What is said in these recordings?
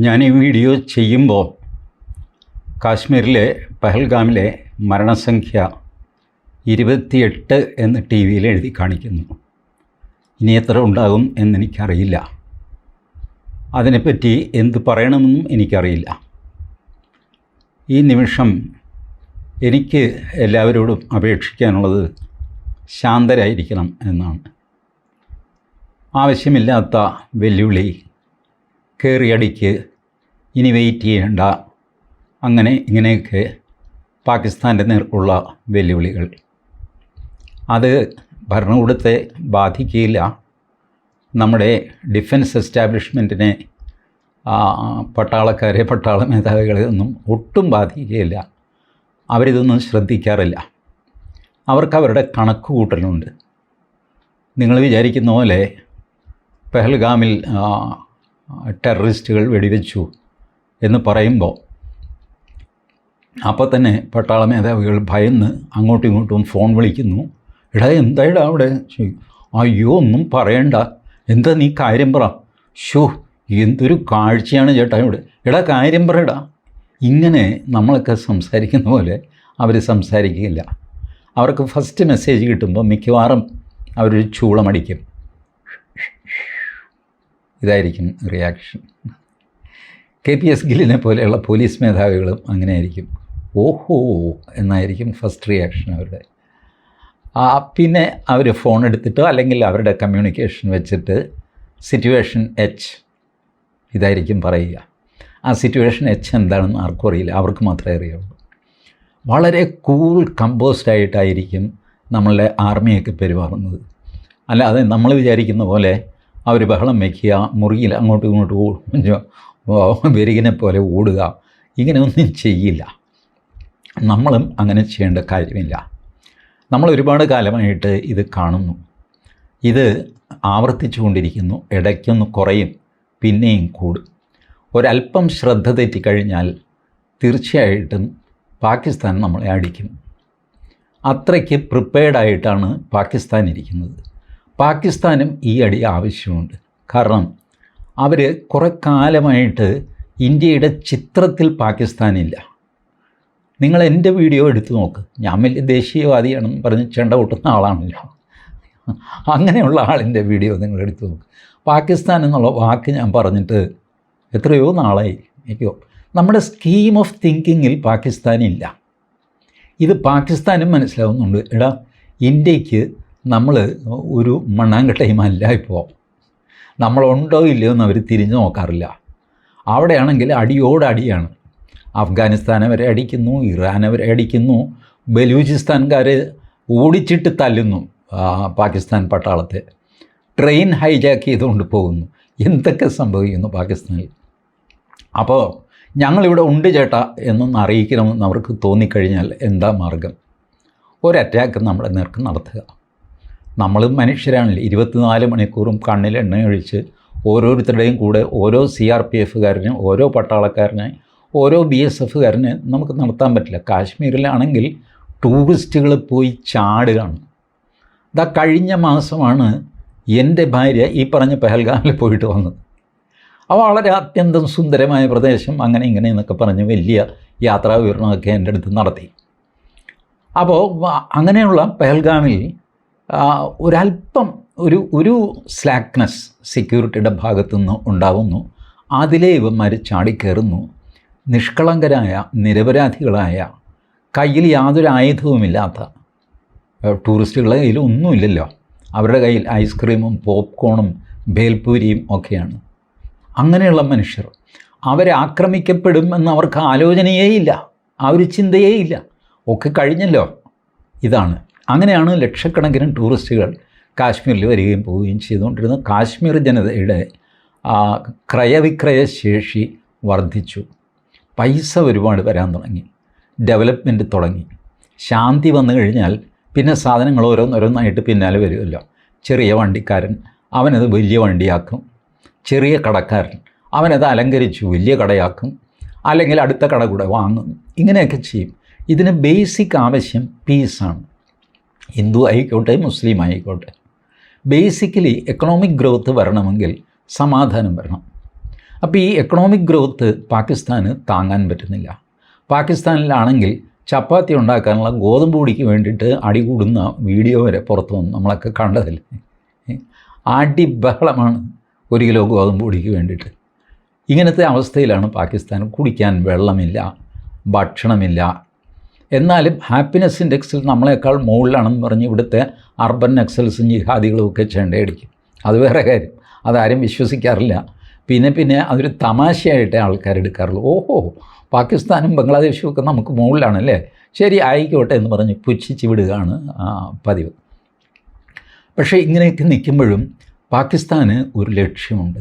ഞാൻ ഈ വീഡിയോ ചെയ്യുമ്പോൾ കാശ്മീരിലെ പഹൽഗാമിലെ മരണസംഖ്യ ഇരുപത്തിയെട്ട് എന്ന് ടി വിയിൽ എഴുതി കാണിക്കുന്നു. ഇനി എത്ര ഉണ്ടാകും എന്നെനിക്കറിയില്ല. അതിനെപ്പറ്റി എന്ത് പറയണമെന്നും എനിക്കറിയില്ല. ഈ നിമിഷം എനിക്ക് എല്ലാവരോടും അപേക്ഷിക്കാനുള്ളത് ശാന്തരായിരിക്കണം എന്നാണ്. ആവശ്യമില്ലാത്ത വെല്ലുവിളി കയറിയടിക്ക് ഇനി വെയിറ്റ് ചെയ്യേണ്ട. അങ്ങനെ ഇങ്ങനെയൊക്കെ പാകിസ്ഥാന്റെ നേർക്കുള്ള വെല്ലുവിളികൾ. അത് ഭരണകൂടത്തെ ബാധിക്കുകയില്ല. നമ്മുടെ ഡിഫൻസ് എസ്റ്റാബ്ലിഷ്മെന്റിനെ പട്ടാളക്കാരെ പട്ടാള മേധാവികളെ ഒന്നും ഒട്ടും ബാധിക്കുകയില്ല. അവരിതൊന്നും ശ്രദ്ധിക്കാറില്ല. അവർക്ക് അവരുടെ കണക്ക് കൂട്ടലുണ്ട്. നിങ്ങൾ വിചാരിക്കുന്ന പോലെ പെഹൽഗാമിൽ ടെററിസ്റ്റുകൾ വെടിവെച്ചു. എന്ന് പറയുമ്പോൾ അപ്പോൾ തന്നെ പട്ടാള മേധാവികൾ ഭയന്ന് അങ്ങോട്ടും ഇങ്ങോട്ടും ഫോൺ വിളിക്കുന്നു. എടാ എന്തായിടാ അവിടെ? അയ്യോ ഒന്നും പറയണ്ട. എന്താ നീ കാര്യം പറ? ഷോ എന്തൊരു കാഴ്ചയാണ് ചേട്ടാ ഇവിടെ. എടാ കാര്യം പറയടാ. ഇങ്ങനെ നമ്മളൊക്കെ സംസാരിക്കുന്ന പോലെ അവർ സംസാരിക്കുകയില്ല. അവർക്ക് ഫസ്റ്റ് മെസ്സേജ് കിട്ടുമ്പോൾ മിക്കവാറും അവരൊരു ചൂളമടിക്കും. ഇതായിരിക്കും റിയാക്ഷൻ കെ പി എസ് ഗില്ലിനെ പോലെയുള്ള പോലീസ് മേധാവികളും അങ്ങനെയായിരിക്കും. ഓഹോ എന്നായിരിക്കും ഫസ്റ്റ് റിയാക്ഷൻ അവരുടെ. ആ പിന്നെ അവർ ഫോൺ എടുത്തിട്ടോ അല്ലെങ്കിൽ അവരുടെ കമ്മ്യൂണിക്കേഷൻ വെച്ചിട്ട് സിറ്റുവേഷൻ എച്ച് ഇതായിരിക്കും പറയുക. ആ സിറ്റുവേഷൻ എച്ച് എന്താണെന്ന് ആർക്കും അറിയില്ല. അവർക്ക് മാത്രമേ അറിയുള്ളൂ. വളരെ കൂൾ കമ്പോസ്ഡ് ആയിട്ടായിരിക്കും നമ്മളുടെ ആർമിയൊക്കെ പെരുമാറുന്നത്. അല്ലാതെ നമ്മൾ വിചാരിക്കുന്ന പോലെ അവർ ബഹളം വയ്ക്കുക മുറിയിൽ അങ്ങോട്ടും ഇങ്ങോട്ടും വെരുകിനെ പോലെ ഓടുക ഇങ്ങനെയൊന്നും ചെയ്യില്ല. നമ്മളും അങ്ങനെ ചെയ്യേണ്ട കാര്യമില്ല. നമ്മൾ ഒരുപാട് കാലമായിട്ട് ഇത് കാണുന്നു. ഇത് ആവർത്തിച്ചു കൊണ്ടിരിക്കുന്നു ഇടയ്ക്കൊന്ന് കുറയും പിന്നെയും കൂടും. ഒരല്പം ശ്രദ്ധ തെറ്റിക്കഴിഞ്ഞാൽ തീർച്ചയായിട്ടും പാകിസ്ഥാൻ നമ്മളെ അടിക്കും. അത്രയ്ക്ക് പ്രിപ്പയർഡായിട്ടാണ് പാകിസ്ഥാൻ ഇരിക്കുന്നത്. പാകിസ്ഥാനും ഈ അടി ആവശ്യമുണ്ട്. കാരണം അവർ കുറേ കാലമായിട്ട് ഇന്ത്യയുടെ ചിത്രത്തിൽ പാകിസ്ഥാനില്ല. നിങ്ങൾ എന്റെ വീഡിയോ എടുത്തു നോക്ക്. ഞാൻ വലിയ ദേശീയവാദിയാണെന്ന് പറഞ്ഞ് ചെണ്ട കൊട്ടുന്ന ആളാണല്ലോ. അങ്ങനെയുള്ള ആളിന്റെ വീഡിയോ നിങ്ങൾ എടുത്തു നോക്ക്. പാകിസ്ഥാൻ എന്നുള്ള വാക്ക് ഞാൻ പറഞ്ഞിട്ട് എത്രയോ നാളായി. എനിക്കോ നമ്മുടെ സ്കീം ഓഫ് തിങ്കിങ്ങിൽ പാകിസ്ഥാനില്ല ഇത് പാകിസ്ഥാനും മനസ്സിലാവുന്നുണ്ട്. എടാ ഇന്ത്യയ്ക്ക് നമ്മൾ ഒരു മണ്ണാങ്കട്ടയുമല്ല ഇപ്പോൾ. നമ്മളുണ്ടോ ഇല്ലയോ എന്ന് അവർ തിരിഞ്ഞു നോക്കാറില്ല. അവിടെയാണെങ്കിൽ അടിയോടടിയാണ് അഫ്ഗാനിസ്ഥാൻ അവരെ അടിക്കുന്നു ഇറാൻ അവരെ അടിക്കുന്നു ബലൂചിസ്ഥാൻകാർ ഓടിച്ചിട്ട് തല്ലുന്നു പാകിസ്ഥാൻ പട്ടാളത്തെ. ട്രെയിൻ ഹൈജാക്ക് ചെയ്തുകൊണ്ട് പോകുന്നു. എന്തൊക്കെ സംഭവിക്കുന്നു പാകിസ്ഥാനിൽ? അപ്പോൾ ഞങ്ങളിവിടെ ഉണ്ട് ചേട്ടാ എന്നൊന്ന് അറിയിക്കണമെന്ന് അവർക്ക് തോന്നിക്കഴിഞ്ഞാൽ എന്താ മാർഗം? ഒരു അറ്റാക്ക് നമ്മുടെ നേർക്ക് നടത്തുക. നമ്മൾ മനുഷ്യരാണല്ലേ? ഇരുപത്തിനാല് മണിക്കൂറും കണ്ണിൽ എണ്ണ ഒഴിച്ച് ഓരോരുത്തരുടെയും കൂടെ ഓരോ സി ആർ പി എഫുകാരനെ ഓരോ പട്ടാളക്കാരനെ ഓരോ ബി എസ് എഫുകാരനെ നമുക്ക് നടത്താൻ പറ്റില്ല. കാശ്മീരിലാണെങ്കിൽ ടൂറിസ്റ്റുകൾ പോയി ചാടുകയാണ്. ഇതാ കഴിഞ്ഞ മാസമാണ് എന്റെ ഭാര്യ ഈ പറഞ്ഞ പെഹൽഗാമിൽ പോയിട്ട് വന്നത്. അവ വളരെ അത്യന്തം സുന്ദരമായ പ്രദേശം അങ്ങനെ ഇങ്ങനെ എന്നൊക്കെ പറഞ്ഞ് വലിയ യാത്രാ വിവരണമൊക്കെ എന്റെ അടുത്ത് നടത്തി. അപ്പോൾ അങ്ങനെയുള്ള പെഹൽഗാമിൽ ഒരല്പം ഒരു ഒരു സ്ലാക്ക്നെസ് സെക്യൂരിറ്റിയുടെ ഭാഗത്തു ഭാഗത്തുനിന്ന് ഉണ്ടാവുന്നു. അതിലേ ഇവന്മാർ ചാടിക്കയറുന്നു നിഷ്കളങ്കരായ നിരപരാധികളായ കയ്യിൽ യാതൊരു ആയുധവുമില്ലാത്ത ടൂറിസ്റ്റുകളുടെ കയ്യിൽ ഒന്നുമില്ലല്ലോ. അവരുടെ കയ്യിൽ ഐസ്ക്രീമും പോപ്കോണും ഭേൽപൂരിയും ഒക്കെയാണ്. അങ്ങനെയുള്ള മനുഷ്യർ. അവരെ ആക്രമിക്കപ്പെടും എന്ന് അവർക്ക് ആലോചനയേ ഇല്ല. ആ ഒരു ചിന്തയേ ഇല്ല. ഒക്കെ കഴിഞ്ഞല്ലോ. ഇതാണ്. അങ്ങനെയാണ് ലക്ഷക്കണക്കിന് ടൂറിസ്റ്റുകൾ കാശ്മീരിൽ വരികയും പോവുകയും ചെയ്തുകൊണ്ടിരുന്നത്. കാശ്മീർ ജനതയുടെ ക്രയവിക്രയ ശേഷി വർദ്ധിച്ചു. പൈസ ഒരുപാട് വരാൻ തുടങ്ങി. ഡെവലപ്മെന്റ് തുടങ്ങി. ശാന്തി വന്നു കഴിഞ്ഞാൽ പിന്നെ സാധനങ്ങൾ ഓരോന്നോരോന്നായിട്ട് പിന്നാലെ വരുമല്ലോ. ചെറിയ വണ്ടിക്കാരൻ അവനത് വലിയ വണ്ടിയാക്കും. ചെറിയ കടക്കാരൻ അവനത് അലങ്കരിച്ച് വലിയ കടയാക്കും. അല്ലെങ്കിൽ അടുത്ത കട കൂടെ വാങ്ങും. ഇങ്ങനെയൊക്കെ ചെയ്യും. ഇതിന് ബേസിക് ആവശ്യം പീസാണ്. ഹിന്ദു ആയിക്കോട്ടെ മുസ്ലിം ആയിക്കോട്ടെ. ബേസിക്കലി എക്കണോമിക് ഗ്രോത്ത് വരണമെങ്കിൽ സമാധാനം വരണം. അപ്പോൾ ഈ എക്കണോമിക് ഗ്രോത്ത് പാകിസ്ഥാന് താങ്ങാൻ പറ്റുന്നില്ല. പാകിസ്ഥാനിലാണെങ്കിൽ ചപ്പാത്തി ഉണ്ടാക്കാനുള്ള ഗോതമ്പ് പൊടിക്ക് വേണ്ടിയിട്ട് അടികൂടുന്ന വീഡിയോ വരെ പുറത്തു വന്നു. നമ്മളൊക്കെ കണ്ടതല്ലേ? അടി ബഹളമാണ് ഒരു കിലോ ഗോതമ്പ് പൊടിക്ക് വേണ്ടിയിട്ട്. ഇങ്ങനത്തെ അവസ്ഥയിലാണ് പാകിസ്ഥാൻ കുടിക്കാൻ വെള്ളമില്ല ഭക്ഷണമില്ല എന്നാലും ഹാപ്പിനെസ് ഇൻഡെക്സിൽ നമ്മളെക്കാൾ മുകളിലാണെന്ന് പറഞ്ഞ് ഇവിടുത്തെ അർബൻ നക്സൽസും ജിഹാദികളും ഒക്കെ ചെണ്ടയടിക്കും. അത് വേറെ കാര്യം. അതാരും വിശ്വസിക്കാറില്ല. പിന്നെ പിന്നെ അതൊരു തമാശയായിട്ടേ ആൾക്കാർ എടുക്കാറുള്ളൂ. ഓഹോ പാകിസ്ഥാനും ബംഗ്ലാദേശും ഒക്കെ നമുക്ക് മുകളിലാണല്ലേ? ശരി ആയിക്കോട്ടെ എന്ന് പറഞ്ഞ് പുച്ഛിച്ച് വിടുകയാണ് പതിവ്. പക്ഷേ ഇങ്ങനെയൊക്കെ നിൽക്കുമ്പോഴും പാകിസ്ഥാന് ഒരു ലക്ഷ്യമുണ്ട്.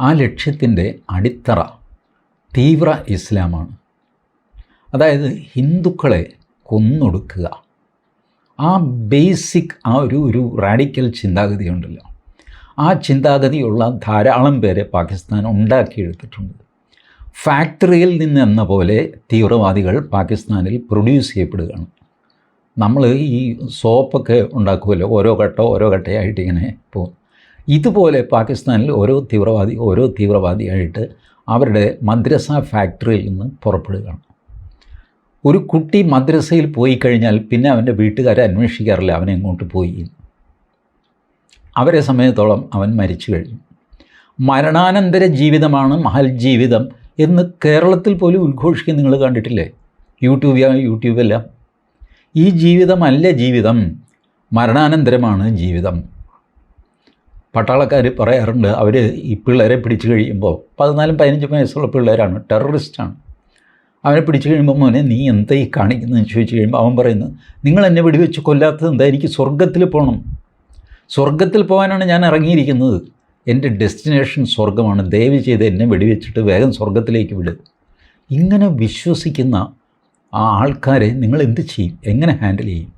ആ ലക്ഷ്യത്തിന്റെ അടിത്തറ തീവ്ര ഇസ്ലാമാണ്. അതായത് ഹിന്ദുക്കളെ കൊന്നൊടുക്കുക. ആ ബേസിക് ആ ഒരു ഒരു റാഡിക്കൽ ചിന്താഗതി ഉണ്ടല്ലോ ആ ചിന്താഗതിയുള്ള ധാരാളം പേരെ പാകിസ്ഥാൻ ഉണ്ടാക്കിയെടുത്തിട്ടുണ്ട്. ഫാക്ടറിയിൽ നിന്ന് എന്ന പോലെ തീവ്രവാദികൾ പാകിസ്ഥാനിൽ പ്രൊഡ്യൂസ് ചെയ്യപ്പെടുകയാണ്. നമ്മൾ ഈ സോപ്പൊക്കെ ഉണ്ടാക്കുമല്ലോ ഓരോ ഘട്ടം ഓരോ ഘട്ടമായിട്ട് ഇങ്ങനെ പോകും. ഇതുപോലെ പാകിസ്ഥാനിൽ ഓരോ തീവ്രവാദി ഓരോ തീവ്രവാദിയായിട്ട് അവരുടെ മദ്രസ ഫാക്ടറിയിൽ നിന്ന് പുറപ്പെടുകയാണ്. ഒരു കുട്ടി മദ്രസയിൽ പോയി കഴിഞ്ഞാൽ പിന്നെ അവന്റെ വീട്ടുകാരെ അന്വേഷിക്കാറില്ല അവൻ എങ്ങോട്ട് പോയി? അവരെ സമയത്തോളം അവൻ മരിച്ചു കഴിഞ്ഞു. മരണാനന്തര ജീവിതമാണ് മഹൽ ജീവിതം എന്ന് കേരളത്തിൽ പോലും ഉദ്ഘോഷിക്കാൻ നിങ്ങൾ കണ്ടിട്ടില്ലേ? യൂട്യൂബ് യൂട്യൂബല്ല ഈ ജീവിതമല്ല ജീവിതം. മരണാനന്തരമാണ് ജീവിതം. പട്ടാളക്കാർ പറയാറുണ്ട് അവർ ഈ പിള്ളേരെ പിടിച്ചു കഴിയുമ്പോൾ പതിനാലും പതിനഞ്ചും വയസ്സുള്ള പിള്ളേരാണ് ടെററിസ്റ്റാണ്. അവനെ പിടിച്ചു കഴിയുമ്പോൾ മോനെ നീ എന്താ ഈ കാണിക്കുന്നതെന്ന് ചോദിച്ചു കഴിയുമ്പോൾ അവൻ പറയുന്നു നിങ്ങൾ എന്നെ വെടിവെച്ച് കൊല്ലാത്തത് എന്താ? എനിക്ക് സ്വർഗത്തിൽ പോകണം സ്വർഗത്തിൽ പോകാനാണ് ഞാൻ ഇറങ്ങിയിരിക്കുന്നത്. എന്റെ ഡെസ്റ്റിനേഷൻ സ്വർഗമാണ് ദയവ് ചെയ്ത് എന്നെ വെടിവെച്ചിട്ട് വേഗം സ്വർഗത്തിലേക്ക് വിട്. ഇങ്ങനെ വിശ്വസിക്കുന്ന ആ ആൾക്കാരെ നിങ്ങൾ എന്ത് ചെയ്യും? എങ്ങനെ ഹാൻഡിൽ ചെയ്യും?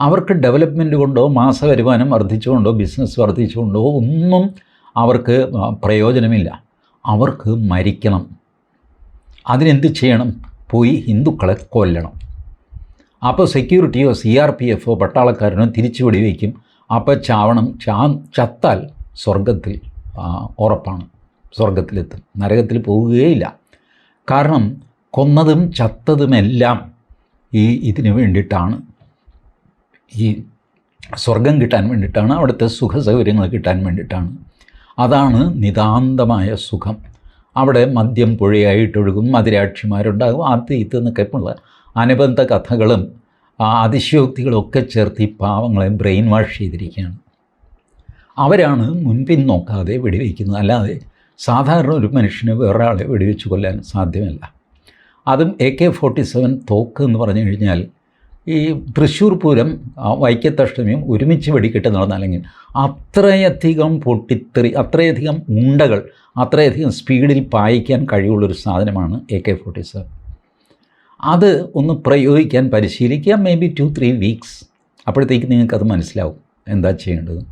അവർക്ക് ഡെവലപ്മെന്റ് കൊണ്ടോ മാസ വരുമാനം വർദ്ധിച്ചുകൊണ്ടോ ബിസിനസ് വർദ്ധിച്ചുകൊണ്ടോ ഒന്നും അവർക്ക് പ്രയോജനമില്ല. അവർക്ക് മരിക്കണം. അതിനെന്ത് ചെയ്യണം? പോയി ഹിന്ദുക്കളെ കൊല്ലണം. അപ്പോൾ സെക്യൂരിറ്റിയോ സി ആർ പി എഫോ പട്ടാളക്കാരനോ തിരിച്ചു വെടിവെക്കും. അപ്പോൾ ചാവണം ചാ ചത്താൽ സ്വർഗത്തിൽ ഉറപ്പാണ്. സ്വർഗത്തിലെത്തും നരകത്തിൽ പോവുകയില്ല. കാരണം കൊന്നതും ചത്തതുമെല്ലാം ഈ ഇതിന് വേണ്ടിയിട്ടാണ്. ഈ സ്വർഗം കിട്ടാൻ വേണ്ടിയിട്ടാണ്. അവിടുത്തെ സുഖ സൗകര്യങ്ങൾ കിട്ടാൻ വേണ്ടിയിട്ടാണ്. അതാണ് നിതാന്തമായ സുഖം. അവിടെ മദ്യം പുഴയായിട്ടൊഴുകും മതിരാക്ഷിമാരുണ്ടാകും അത് ഇത് എന്നൊക്കെയുള്ള അനുബന്ധ കഥകളും ആ, അതിശയോക്തികളും ഒക്കെ ചേർത്ത് ഈ പാവങ്ങളെ ബ്രെയിൻ വാഷ് ചെയ്തിരിക്കുകയാണ്. അവരാണ് മുൻപിൻ നോക്കാതെ വെടിവെക്കുന്നത്. അല്ലാതെ സാധാരണ ഒരു മനുഷ്യന് വേറൊരാളെ വെടിവെച്ച് കൊല്ലാൻ സാധ്യമല്ല. അതും എ കെ ഫോർട്ടി സെവൻ തോക്ക് എന്ന് പറഞ്ഞു കഴിഞ്ഞാൽ ഈ തൃശ്ശൂർ പൂരം വൈക്കത്തഷ്ടമിയും ഒരുമിച്ച് വെടിക്കെട്ട് നടന്നാലെങ്കിൽ അത്രയധികം പൊട്ടിത്തെറി അത്രയധികം ഉണ്ടകൾ അത്രയധികം സ്പീഡിൽ പായിക്കാൻ കഴിവുള്ളൊരു സാധനമാണ് എ കെ ഫോർട്ടി സെവൻ അത് ഒന്ന് പ്രയോഗിക്കാൻ പരിശീലിക്കുക may be two three weeks അപ്പോഴത്തേക്ക് നിങ്ങൾക്കത് മനസ്സിലാവും എന്താ ചെയ്യേണ്ടത്.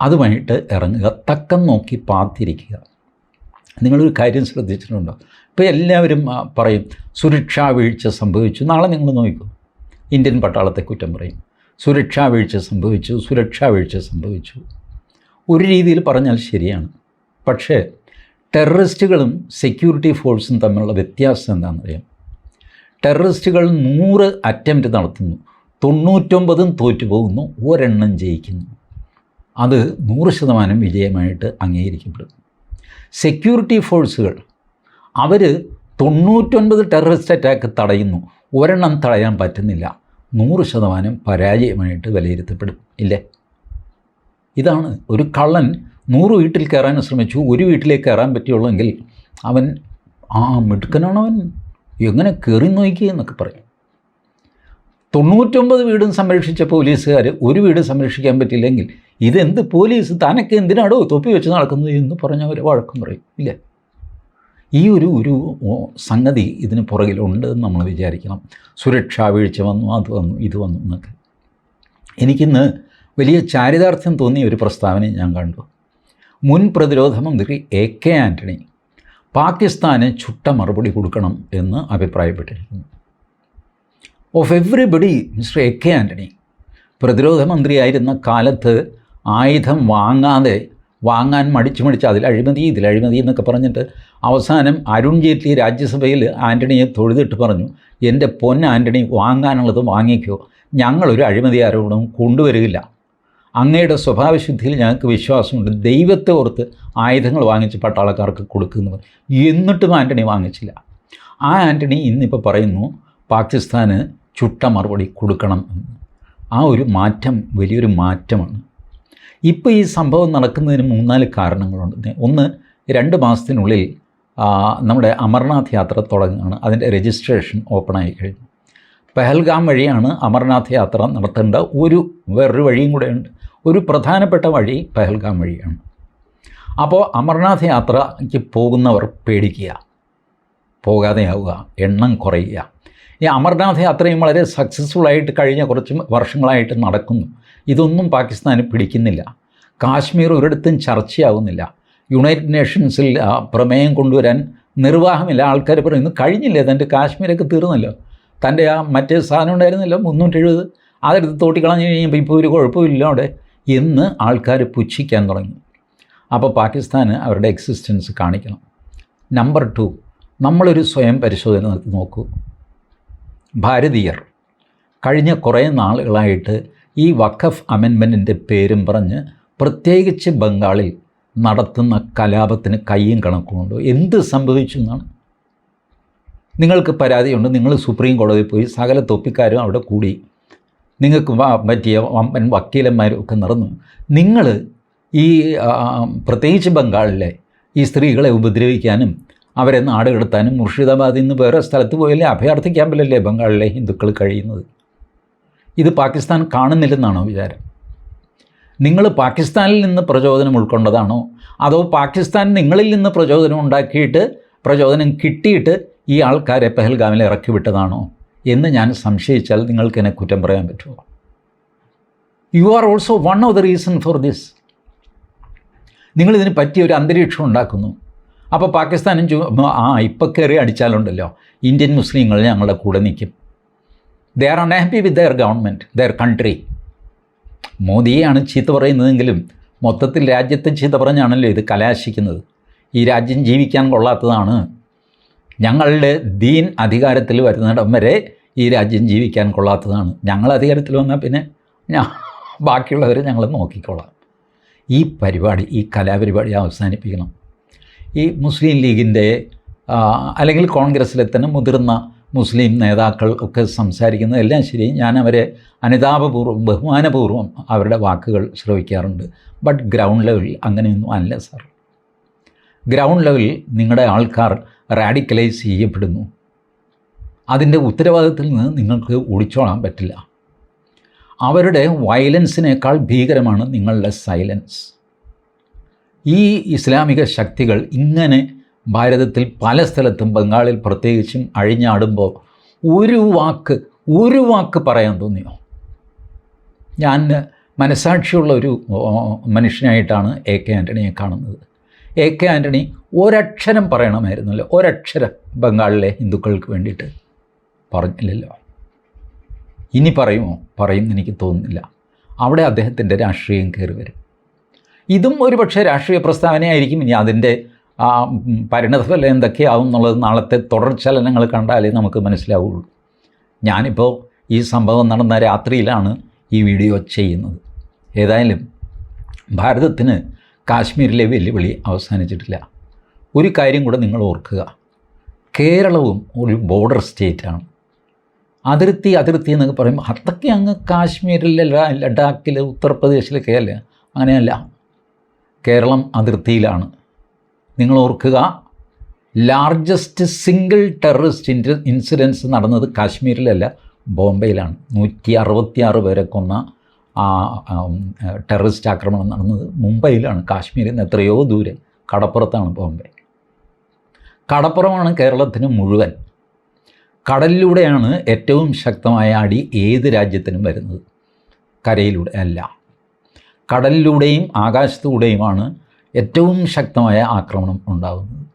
അതുമായിട്ട് ഇറങ്ങുക തക്കം നോക്കി പാത്തിരിക്കുക. നിങ്ങളൊരു കാര്യം ശ്രദ്ധിച്ചിട്ടുണ്ടോ? ഇപ്പോൾ എല്ലാവരും പറയും സുരക്ഷാ വീഴ്ച സംഭവിച്ചു. നാളെ നിങ്ങൾ നോക്കൂ. ഇന്ത്യൻ പട്ടാളത്തെ കുറ്റം പറയും. സുരക്ഷാ വീഴ്ച സംഭവിച്ചു സുരക്ഷാ വീഴ്ച സംഭവിച്ചു. ഒരു രീതിയിൽ പറഞ്ഞാൽ ശരിയാണ്. പക്ഷേ ടെററിസ്റ്റുകളും സെക്യൂരിറ്റി ഫോഴ്സും തമ്മിലുള്ള വ്യത്യാസം എന്താണെന്നറിയാം? ടെററിസ്റ്റുകൾ നൂറ് അറ്റംപ്റ്റ് നടത്തുന്നു തൊണ്ണൂറ്റൊമ്പതും തോറ്റുപോകുന്നു ഒരെണ്ണം ജയിക്കുന്നു. അത് നൂറ് ശതമാനം വിജയമായിട്ട് അംഗീകരിക്കപ്പെടും സെക്യൂരിറ്റി ഫോഴ്സുകൾ അവർ തൊണ്ണൂറ്റൊൻപത് ടെററിസ്റ്റ് അറ്റാക്ക് തടയുന്നു ഒരെണ്ണം തടയാൻ പറ്റുന്നില്ല നൂറ് ശതമാനം പരാജയമായിട്ട് വിലയിരുത്തപ്പെടും ഇല്ലേ? ഇതാണ് ഒരു കള്ളൻ നൂറ് വീട്ടിൽ കയറാൻ ശ്രമിച്ചു. ഒരു വീട്ടിലേക്ക് കയറാൻ പറ്റിയുള്ളെങ്കിൽ അവൻ ആ മിടുക്കനാണവൻ. എങ്ങനെ കയറി നോക്കി? എന്നൊക്കെ പറയും. തൊണ്ണൂറ്റൊമ്പത് വീടും സംരക്ഷിച്ച പോലീസുകാർ ഒരു വീട് സംരക്ഷിക്കാൻ പറ്റില്ലെങ്കിൽ ഇതെന്ത് പോലീസ് തനക്ക് എന്തിനാടോ തൊപ്പി വെച്ച് നടക്കുന്നത് എന്ന് പറഞ്ഞവർ വഴക്കം പറയും. ഇല്ലേ? ഈ ഒരു ഒരു സംഗതി ഇതിന് പുറകിലുണ്ട് എന്ന് നമ്മൾ വിചാരിക്കണം. സുരക്ഷാ വീഴ്ച വന്നു അത് വന്നു ഇത് വന്നു എന്നൊക്കെ. എനിക്കിന്ന് വലിയ ചാരിതാർത്ഥ്യം തോന്നിയ ഒരു പ്രസ്താവന ഞാൻ കണ്ടു. മുൻ പ്രതിരോധ മന്ത്രി എ കെ ആന്റണി പാകിസ്ഥാന് ചുട്ട മറുപടി കൊടുക്കണം എന്ന് അഭിപ്രായപ്പെട്ടിരിക്കുന്നു. Of everybody mister A K Antony പ്രതിരോധ മന്ത്രിയായിരുന്ന കാലത്ത് ആയുധം വാങ്ങാതെ വാങ്ങാൻ മടിച്ചു മടിച്ച് അതിൽ അഴിമതി ഇതിൽ അഴിമതി എന്നൊക്കെ പറഞ്ഞിട്ട് അവസാനം അരുൺ ജെയ്റ്റ്ലി രാജ്യസഭയിൽ ആന്റണിയെ തൊഴുതിട്ട് പറഞ്ഞു എന്റെ പൊന്ന ആന്റണി വാങ്ങാനുള്ളത് വാങ്ങിക്കോ. ഞങ്ങളൊരു അഴിമതി ആരോപണവും കൊണ്ടുവരികയില്ല. അങ്ങയുടെ സ്വഭാവശുദ്ധിയിൽ ഞങ്ങൾക്ക് വിശ്വാസമുണ്ട്. ദൈവത്തെ ഓർത്ത് ആയുധങ്ങൾ വാങ്ങിച്ച് പട്ടാളക്കാർക്ക് കൊടുക്കുന്നത് എന്നിട്ടും ആന്റണി വാങ്ങിച്ചില്ല. ആ ആന്റണി ഇന്നിപ്പോൾ പറയുന്നു പാകിസ്ഥാന് ചുട്ട മറുപടി കൊടുക്കണം എന്ന്. ആ ഒരു മാറ്റം വലിയൊരു മാറ്റമാണ്. ഇപ്പോൾ ഈ സംഭവം നടക്കുന്നതിന് മൂന്നാൽ കാരണങ്ങളുണ്ട്. ഒന്ന് രണ്ട് മാസത്തിനുള്ളിൽ നമ്മുടെ അമർനാഥ് യാത്ര തുടങ്ങുകയാണ്. അതിന്റെ രജിസ്ട്രേഷൻ ഓപ്പണായി കഴിഞ്ഞു. പെഹൽഗാം വഴിയാണ് അമർനാഥ് യാത്ര നടത്തേണ്ട ഒരു വേറൊരു വഴിയും കൂടെ ഉണ്ട്. ഒരു പ്രധാനപ്പെട്ട വഴി പെഹൽഗാം വഴിയാണ്. അപ്പോൾ അമർനാഥ് യാത്രയ്ക്ക് പോകുന്നവർ പേടിക്കുക പോകാതെയാവുക എണ്ണം കുറയുക. ഈ അമർനാഥ് യാത്രയും വളരെ സക്സസ്ഫുള്ളായിട്ട് കഴിഞ്ഞ കുറച്ച് വർഷങ്ങളായിട്ട് നടക്കുന്നു. ഇതൊന്നും പാകിസ്ഥാന് പിടിക്കുന്നില്ല. കാശ്മീർ ഒരിടത്തും ചർച്ചയാവുന്നില്ല. യുണൈറ്റഡ് നേഷൻസിൽ പ്രമേയം കൊണ്ടുവരാൻ നിർവാഹമില്ല. ആൾക്കാർ പറയുന്നു കഴിഞ്ഞില്ലേ? തന്റെ കാശ്മീരൊക്കെ തീർന്നല്ലോ. തന്റെ ആ മറ്റേ സാധനം ഉണ്ടായിരുന്നല്ലോ മുന്നൂറ്റെഴുപത്. അതെടുത്ത് തോട്ടിക്കളഞ്ഞ് കഴിഞ്ഞപ്പോൾ ഇപ്പോൾ ഒരു കുഴപ്പമില്ല അവിടെ. എന്ന് ആൾക്കാർ പുച്ഛിക്കാൻ തുടങ്ങി. അപ്പോൾ പാകിസ്ഥാന് അവരുടെ എക്സിസ്റ്റൻസ് കാണിക്കണം. നമ്പർ ടു നമ്മളൊരു സ്വയം പരിശോധന നോക്കൂ. ഭാരതീയർ കഴിഞ്ഞ കുറേ നാളുകളായിട്ട് ഈ വഖഫ് അമെൻമെന്റിന്റെ പേരും പറഞ്ഞ് പ്രത്യേകിച്ച് ബംഗാളിൽ നടത്തുന്ന കലാപത്തിന് കയ്യും കണക്കുമുണ്ടോ എന്ത് സംഭവിച്ചു എന്നാണ്? നിങ്ങൾക്ക് പരാതിയുണ്ട്. നിങ്ങൾ സുപ്രീം കോടതിയിൽ പോയി സകല തൊപ്പിക്കാരും അവിടെ കൂടി. നിങ്ങൾക്ക് പറ്റിയ വക്കീലന്മാരും ഒക്കെ നടന്നു. നിങ്ങൾ ഈ പ്രത്യേകിച്ച് ബംഗാളിലെ ഈ സ്ത്രീകളെ ഉപദ്രവിക്കാനും അവരെ നാടുകടത്താനും മുർഷിദാബാദിൽ നിന്ന് വേറെ സ്ഥലത്ത് പോയല്ലേ അഭയാർത്ഥി ക്യാമ്പിലല്ലേ ബംഗാളിലെ ഹിന്ദുക്കൾ കഴിയുന്നത്? ഇത് പാകിസ്ഥാൻ കാണുന്നില്ലെന്നാണോ വിചാരം? നിങ്ങൾ പാകിസ്ഥാനിൽ നിന്ന് പ്രചോദനം ഉൾക്കൊണ്ടതാണോ? അതോ പാകിസ്ഥാൻ നിങ്ങളിൽ നിന്ന് പ്രചോദനം ഉണ്ടാക്കിയിട്ട് പ്രചോദനം കിട്ടിയിട്ട് ഈ ആൾക്കാരെ പെഹൽഗാമിൽ ഇറക്കി വിട്ടതാണോ എന്ന് ഞാൻ സംശയിച്ചാൽ നിങ്ങൾക്ക് എന്നെ കുറ്റം പറയാൻ പറ്റുമോ? You are also one of the reason for this നിങ്ങളിതിന് പറ്റിയ ഒരു അന്തരീക്ഷം ഉണ്ടാക്കുന്നു. അപ്പോൾ പാകിസ്ഥാനും ആ ഇപ്പം കയറി അടിച്ചാലുണ്ടല്ലോ. ഇന്ത്യൻ മുസ്ലിങ്ങൾ ഞങ്ങളുടെ കൂടെ നിൽക്കും. They are unhappy with their government their country മോദിയെയാണ് ചീത്ത പറയുന്നതെങ്കിലും മൊത്തത്തിൽ രാജ്യത്തെ ചീത്ത പറഞ്ഞാണല്ലോ ഇത് കലാശിക്കുന്നത്. ഈ രാജ്യം ജീവിക്കാൻ കൊള്ളാത്തതാണ്. ഞങ്ങളുടെ ദീൻ അധികാരത്തിൽ വരുന്നിടം വരെ ഈ രാജ്യം ജീവിക്കാൻ കൊള്ളാത്തതാണ്. ഞങ്ങൾ അധികാരത്തിൽ വന്നാൽ പിന്നെ ഞാൻ ബാക്കിയുള്ളവരെ ഞങ്ങൾ നോക്കിക്കോളാം. ഈ പരിപാടി ഈ കലാപരിപാടി അവസാനിപ്പിക്കണം. ഈ മുസ്ലിം ലീഗിന്റെ അല്ലെങ്കിൽ കോൺഗ്രസ്സിലെ തന്നെ മുതിർന്ന മുസ്ലിം നേതാക്കൾ ഒക്കെ സംസാരിക്കുന്നത് എല്ലാം ശരി. ഞാൻ അവരെ അനുതാപപൂർവം ബഹുമാനപൂർവം അവരുടെ വാക്കുകൾ ശ്രവിക്കാറുണ്ട്. ബട്ട് ഗ്രൗണ്ട് ലെവലിൽ അങ്ങനെയൊന്നും അല്ല സാർ ഗ്രൗണ്ട് ലെവലിൽ നിങ്ങളുടെ ആൾക്കാർ റാഡിക്കലൈസ് ചെയ്യപ്പെടുന്നു. അതിന്റെ ഉത്തരവാദിത്തത്തിൽ നിന്ന് നിങ്ങൾക്ക് ഒളിച്ചോളാൻ പറ്റില്ല. അവരുടെ വയലൻസിനേക്കാൾ ഭീകരമാണ് നിങ്ങളുടെ സൈലൻസ്. ഈ ഇസ്ലാമിക ശക്തികൾ ഇങ്ങനെ ഭാരതത്തിൽ പല സ്ഥലത്തും ബംഗാളിൽ പ്രത്യേകിച്ചും അഴിഞ്ഞാടുമ്പോൾ ഒരു വാക്ക് ഒരു വാക്ക് പറയാൻ തോന്നിയോ? ഞാൻ മനസാക്ഷിയുള്ള ഒരു മനുഷ്യനായിട്ടാണ് എ കെ ആന്റണിയെ കാണുന്നത്. എ കെ ആന്റണി ഒരക്ഷരം പറയണമായിരുന്നല്ലോ. ഒരക്ഷരം ബംഗാളിലെ ഹിന്ദുക്കൾക്ക് വേണ്ടിയിട്ട്. പറഞ്ഞില്ലല്ലോ. ഇനി പറയുമോ? പറയും എനിക്ക് തോന്നുന്നില്ല. അവിടെ അദ്ദേഹത്തിന്റെ രാഷ്ട്രീയം കയറി വരും. ഇതും ഒരു പക്ഷേ രാഷ്ട്രീയ പ്രസ്താവനയായിരിക്കും. ഇനി അതിന്റെ പരിണതഫലം എന്തൊക്കെയാവും എന്നുള്ളത് നാളത്തെ തുടർചലനങ്ങൾ കണ്ടാലേ നമുക്ക് മനസ്സിലാവുള്ളൂ. ഞാനിപ്പോൾ ഈ സംഭവം നടന്ന രാത്രിയിലാണ് ഈ വീഡിയോ ചെയ്യുന്നത്. ഏതായാലും ഭാരതത്തിന് കാശ്മീരിലെ വെല്ലുവിളി അവസാനിച്ചിട്ടില്ല. ഒരു കാര്യം കൂടെ നിങ്ങൾ ഓർക്കുക. കേരളവും ഒരു ബോർഡർ സ്റ്റേറ്റാണ് അതിർത്തി അതിർത്തി എന്നൊക്കെ പറയുമ്പോൾ അതൊക്കെ അങ്ങ് കാശ്മീരിലെ ലഡാക്കിൽ ഉത്തർപ്രദേശിലൊക്കെ അല്ല? അങ്ങനെയല്ല. കേരളം അതിർത്തിയിലാണ്. നിങ്ങൾ ഓർക്കുക ലാർജസ്റ്റ് സിംഗിൾ ടെററിസ്റ്റ് ഇൻസിഡൻസ് നടന്നത് കാശ്മീരിലല്ല ബോംബെയിലാണ്. നൂറ്റി അറുപത്തിയാറ് പേരെ കൊന്ന ആ ടെററിസ്റ്റ് ആക്രമണം നടന്നത് മുംബൈയിലാണ്. കാശ്മീരിൽ നിന്ന് എത്രയോ ദൂരെ. കടപ്പുറത്താണ് ബോംബെ. കടപ്പുറമാണ് കേരളത്തിന് മുഴുവൻ. കടലിലൂടെയാണ് ഏറ്റവും ശക്തമായ അടി ഏത് രാജ്യത്തിനും വരുന്നത്? കരയിലൂടെ അല്ല. കടലിലൂടെയും ആകാശത്തൂടെയുമാണ് ഏറ്റവും ശക്തമായ ആക്രമണം ഉണ്ടാകുന്നത്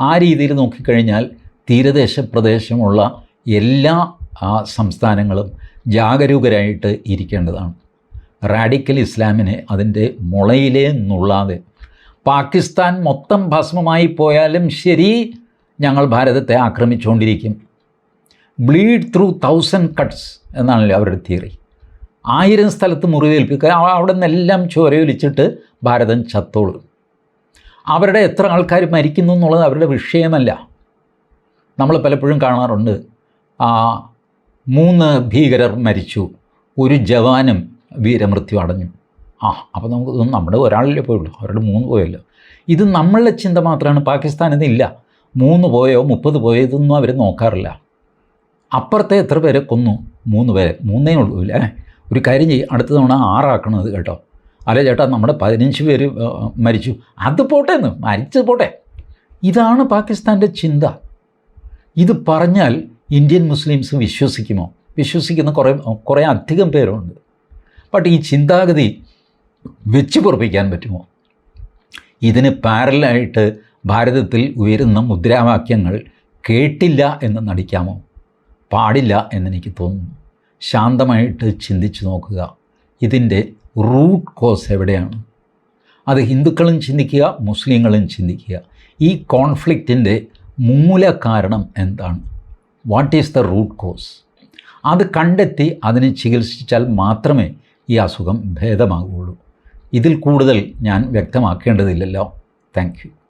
ആ രീതിയിൽ നോക്കിക്കഴിഞ്ഞാൽ തീരദേശ പ്രദേശമുള്ള എല്ലാ സംസ്ഥാനങ്ങളും ജാഗരൂകരായിട്ട് ഇരിക്കേണ്ടതാണ്. റാഡിക്കൽ ഇസ്ലാമിനെ അതിന്റെ മുളയിലേ നുള്ളാതെ. പാകിസ്ഥാൻ മൊത്തം ഭസ്മമായി പോയാലും ശരി ഞങ്ങൾ ഭാരതത്തെ ആക്രമിച്ചുകൊണ്ടിരിക്കും. ബ്ലീഡ് ത്രൂ തൗസൻഡ് കട്ട്സ് എന്നാണല്ലോ അവരുടെ തിയറി. ആയിരം സ്ഥലത്ത് മുറിവേൽപ്പിക്കുക. അവിടെ നിന്നെല്ലാം ചോരയൊലിച്ചിട്ട് ഭാരതം ചത്തോളും. അവരുടെ എത്ര ആൾക്കാർ മരിക്കുന്നു എന്നുള്ളത് അവരുടെ വിഷയമല്ല. നമ്മൾ പലപ്പോഴും കാണാറുണ്ട്. മൂന്ന് ഭീകരർ മരിച്ചു. ഒരു ജവാനും വീരമൃത്യു അടഞ്ഞു. ആ അപ്പോൾ നമുക്ക് നമ്മുടെ ഒരാളിലേ പോയുള്ളൂ. അവരുടെ മൂന്ന് പോയല്ലോ. ഇത് നമ്മളുടെ ചിന്ത മാത്രമാണ്. പാകിസ്ഥാനിൽ ഇല്ല മൂന്ന് പോയോ മുപ്പത് പോയോ ഇതൊന്നും അവർ നോക്കാറില്ല. അപ്പുറത്തെ എത്ര പേരെ കൊന്നു? മൂന്ന് പേരെ. മൂന്നേ ഉള്ളൂ അല്ലേ ഒരു കാര്യം ചെയ്യും. അടുത്ത തവണ ആറാക്കണം അത് കേട്ടോ. അല്ലേ ചേട്ടാ? നമ്മുടെ പതിനഞ്ച് പേര് മരിച്ചു. അത് പോട്ടെ എന്ന്. മരിച്ചത് പോട്ടെ. ഇതാണ് പാകിസ്ഥാന്റെ ചിന്ത. ഇത് പറഞ്ഞാൽ ഇന്ത്യൻ മുസ്ലിംസ് വിശ്വസിക്കുമോ? വിശ്വസിക്കുന്ന കുറേ കുറേ അധികം പേരുണ്ട്. ബട്ട് ഈ ചിന്താഗതി വെച്ച് പൊറപ്പിക്കാൻ പറ്റുമോ? ഇതിന് പാരലായിട്ട് ഭാരതത്തിൽ ഉയരുന്ന മുദ്രാവാക്യങ്ങൾ കേട്ടില്ല എന്ന് നടിക്കാമോ? പാടില്ല എന്നെനിക്ക് തോന്നുന്നു. ശാന്തമായിട്ട് ചിന്തിച്ചു നോക്കുക. ഇതിന്റെ റൂട്ട് കോസ് എവിടെയാണ്? അത് ഹിന്ദുക്കളും ചിന്തിക്കുക മുസ്ലിങ്ങളും ചിന്തിക്കുക. ഈ കോൺഫ്ലിക്റ്റിന്റെ മൂല കാരണം എന്താണ്? What is the root cause അത് കണ്ടെത്തി അതിനെ ചികിത്സിച്ചാൽ മാത്രമേ ഈ അസുഖം ഭേദമാകുകയുള്ളൂ. ഇതിൽ കൂടുതൽ ഞാൻ വ്യക്തമാക്കേണ്ടതില്ലല്ലോ. താങ്ക്